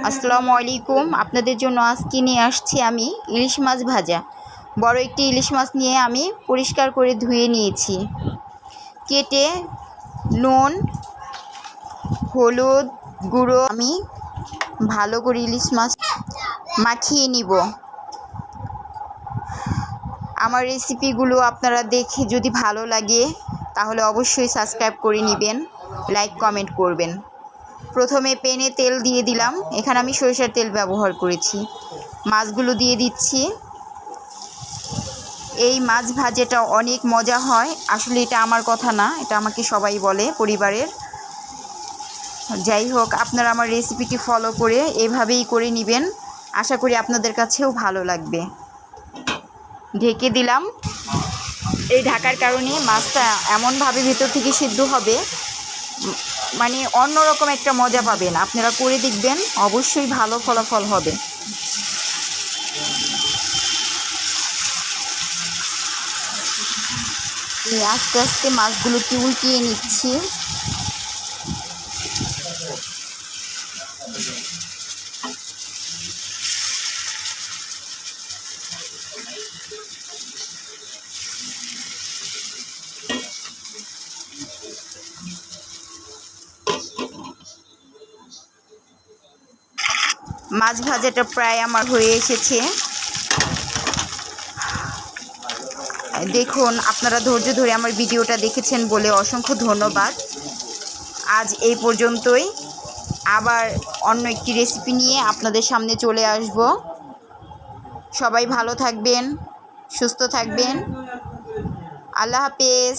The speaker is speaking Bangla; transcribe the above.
আসসালামু আলাইকুম। আপনাদের জন্য আজকে নিয়ে আসছি আমি ইলিশ মাছ ভাজা। বড় একটি ইলিশ মাছ নিয়ে আমি পরিষ্কার করে ধুয়ে নিয়েছি। কেটে নুন, হলুদ গুঁড়ো আমি ভালো করে ইলিশ মাছ মাখিয়ে নিব। আমার রেসিপিগুলো আপনারা দেখে যদি ভালো লাগে, তাহলে অবশ্যই সাবস্ক্রাইব করে নেবেন, লাইক, কমেন্ট করবেন। প্রথমে পেনে তেল দিয়ে দিলাম। এখানে আমি সরিষার তেল ব্যবহার করেছি। মাছগুলো দিয়ে দিচ্ছি। এই মাছ ভাজাটা অনেক মজা হয়। আসলে এটা আমার কথা না, এটা আমাকে সবাই বলে পরিবারের। যাই হোক, আপনারা আমার রেসিপিটি ফলো করে এভাবেই করে নেবেন। আশা করি আপনাদের কাছেও ভালো লাগবে। ঢেকে দিলাম। এই ঢাকার কারণে মাছটা এমনভাবে ভেতর থেকে সিদ্ধ হবে মানে অন্যরকম একটা মজা পাবেন। আপনারা করে দেখবেন, অবশ্যই ভালো ফলাফল হবে। আস্তে আস্তে মাছগুলোকে উল্টিয়ে নিচ্ছি। মাছ ভাজাটা প্রায় আমার হয়ে এসেছে। দেখুন, আপনারা ধৈর্য ধরে আমার ভিডিওটা দেখেছেন বলে অসংখ্য ধন্যবাদ। আজ এই পর্যন্তই। আবার অন্য একটি রেসিপি নিয়ে আপনাদের সামনে চলে আসব। সবাই ভালো থাকবেন, সুস্থ থাকবেন। আল্লাহ হাফেজ।